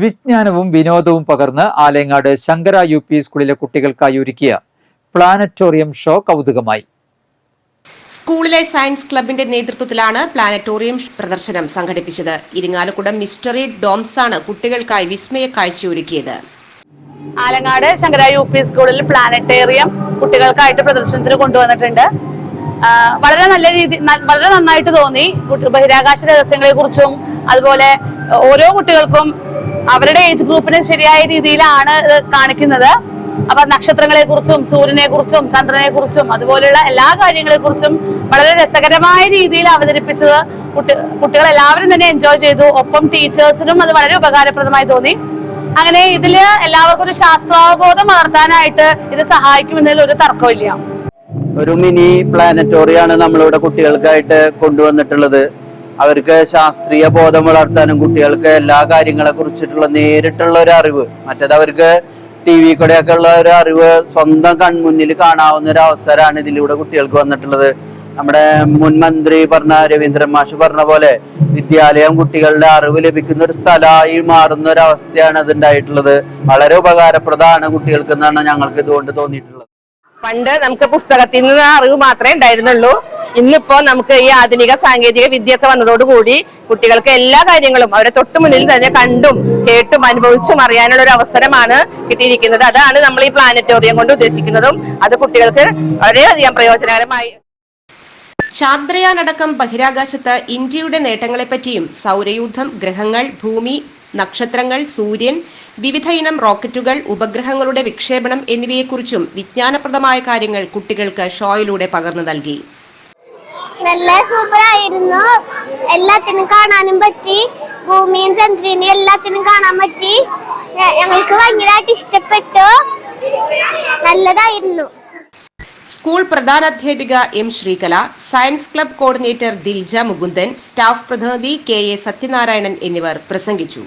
വിജ്ഞാനവും വിനോദവും പകർന്ന് ആലയങ്ങാട് ശങ്കര യു പി സ്കൂളിലെ കുട്ടികൾക്കായി ഒരുക്കിയ പ്ലാനറ്റോറിയം ഷോ കൗതുകമായി. സ്കൂളിലെ സയൻസ് ക്ലബിന്റെ നേതൃത്വത്തിലാണ് പ്ലാനറ്റോറിയം പ്രദർശനം സംഘടിപ്പിച്ചത്. ഇരിങ്ങാലക്കുടം മിസ്റ്ററി ഡോംസ് ആണ് കുട്ടികൾക്കായി വിസ്മയ കാഴ്ചയൊരുക്കിയത് ആലങ്ങാട് ശങ്കര യു പി സ്കൂളിൽ പ്ലാനറ്റേറിയം കുട്ടികൾക്കായിട്ട് പ്രദർശനത്തിന് കൊണ്ടുവന്നിട്ടുണ്ട്. വളരെ നല്ല രീതി വളരെ നന്നായിട്ട് തോന്നി. ബഹിരാകാശ രഹസ്യങ്ങളെ കുറിച്ചും അതുപോലെ ഓരോ കുട്ടികൾക്കും അവരുടെ ഏജ് ഗ്രൂപ്പിന് ശരിയായ രീതിയിലാണ് കാണിക്കുന്നത്. അപ്പൊ നക്ഷത്രങ്ങളെ കുറിച്ചും സൂര്യനെ കുറിച്ചും ചന്ദ്രനെ കുറിച്ചും അതുപോലെയുള്ള എല്ലാ കാര്യങ്ങളെ കുറിച്ചും വളരെ രസകരമായ രീതിയിൽ അവതരിപ്പിച്ചത് കുട്ടി കുട്ടികൾ എല്ലാവരും തന്നെ എൻജോയ് ചെയ്തു. ഒപ്പം ടീച്ചേഴ്സിനും അത് വളരെ ഉപകാരപ്രദമായി തോന്നി. അങ്ങനെ ഇതിൽ എല്ലാവർക്കും ഒരു ശാസ്ത്രാവബോധം വളർത്താനായിട്ട് ഇത് സഹായിക്കുമെന്നതിൽ ഒരു തർക്കമില്ല ഒരു മിനി പ്ലാനറ്റോറിയാണ് നമ്മളിവിടെ കുട്ടികൾക്കായിട്ട് കൊണ്ടുവന്നിട്ടുള്ളത്. അവർക്ക് ശാസ്ത്രീയ ബോധം വളർത്താനും കുട്ടികൾക്ക് എല്ലാ കാര്യങ്ങളെ കുറിച്ചിട്ടുള്ള നേരിട്ടുള്ള ഒരു അറിവ്. മറ്റേത് അവർക്ക് ടി വി കൂടെയൊക്കെ ഉള്ള ഒരു അറിവ് സ്വന്തം കൺമുന്നിൽ കാണാവുന്ന ഒരു അവസരമാണ് ഇതിലൂടെ കുട്ടികൾക്ക് വന്നിട്ടുള്ളത്. നമ്മുടെ മുൻ മന്ത്രി പറഞ്ഞ രവീന്ദ്രൻ മാഷ് പറഞ്ഞ പോലെ വിദ്യാലയം കുട്ടികളുടെ അറിവ് ലഭിക്കുന്ന ഒരു സ്ഥലമായി മാറുന്ന ഒരു അവസ്ഥയാണ് അത് ഉണ്ടായിട്ടുള്ളത് വളരെ ഉപകാരപ്രദമാണ് കുട്ടികൾക്ക് എന്നാണ് ഞങ്ങൾക്ക് ഇതുകൊണ്ട് തോന്നിയിട്ടുള്ളത്. പണ്ട് നമുക്ക് പുസ്തകത്തിൽ നിന്ന് അറിവ് മാത്രമേ ഉണ്ടായിരുന്നുള്ളൂ. ഇന്നിപ്പോ നമുക്ക് ഈ ആധുനിക സാങ്കേതിക വിദ്യയൊക്കെ വന്നതോടുകൂടി കുട്ടികൾക്ക് എല്ലാ കാര്യങ്ങളും അവരെ തൊട്ടു മുന്നിൽ തന്നെ കണ്ടും കേട്ടും അനുഭവിച്ചും അറിയാനുള്ള ഒരു അവസരമാണ് കിട്ടിയിരിക്കുന്നത്. അതാണ് നമ്മൾ ഈ പ്ലാനറ്റോറിയം കൊണ്ട് ഉദ്ദേശിക്കുന്നതും. അത് കുട്ടികൾക്ക് വളരെയധികം പ്രയോജനകരമായി. ചാന്ദ്രയാൻ അടക്കം ബഹിരാകാശത്ത് ഇന്ത്യയുടെ നേട്ടങ്ങളെപ്പറ്റിയും സൗരയൂഥം ഗ്രഹങ്ങൾ ഭൂമി നക്ഷത്രങ്ങൾ സൂര്യൻ വിവിധ ഇനം റോക്കറ്റുകൾ ഉപഗ്രഹങ്ങളുടെ വിക്ഷേപണം എന്നിവയെക്കുറിച്ചും വിജ്ഞാനപ്രദമായ കാര്യങ്ങൾ കുട്ടികൾക്ക് ഷോയിലൂടെ പകർന്നു നൽകി. നല്ല സൂപ്പർ ആയിരുന്നു എല്ലാത്തിനും കാണാനും പറ്റി. ഭൂമിയും ചന്ദ്രനെയും എല്ലാത്തിനും കാണാൻ പറ്റി. ഞങ്ങൾക്ക് ഭയങ്കരമായിട്ട് ഇഷ്ടപ്പെട്ടു. നല്ലതായിരുന്നു. School പ്രധാനാധ്യാപിക M Sreekala science club coordinator Dilja Mukundan staff പ്രതിനിധി കെ എ സത്യനാരായണൻ എന്നിവർ പ്രസംഗിച്ചു.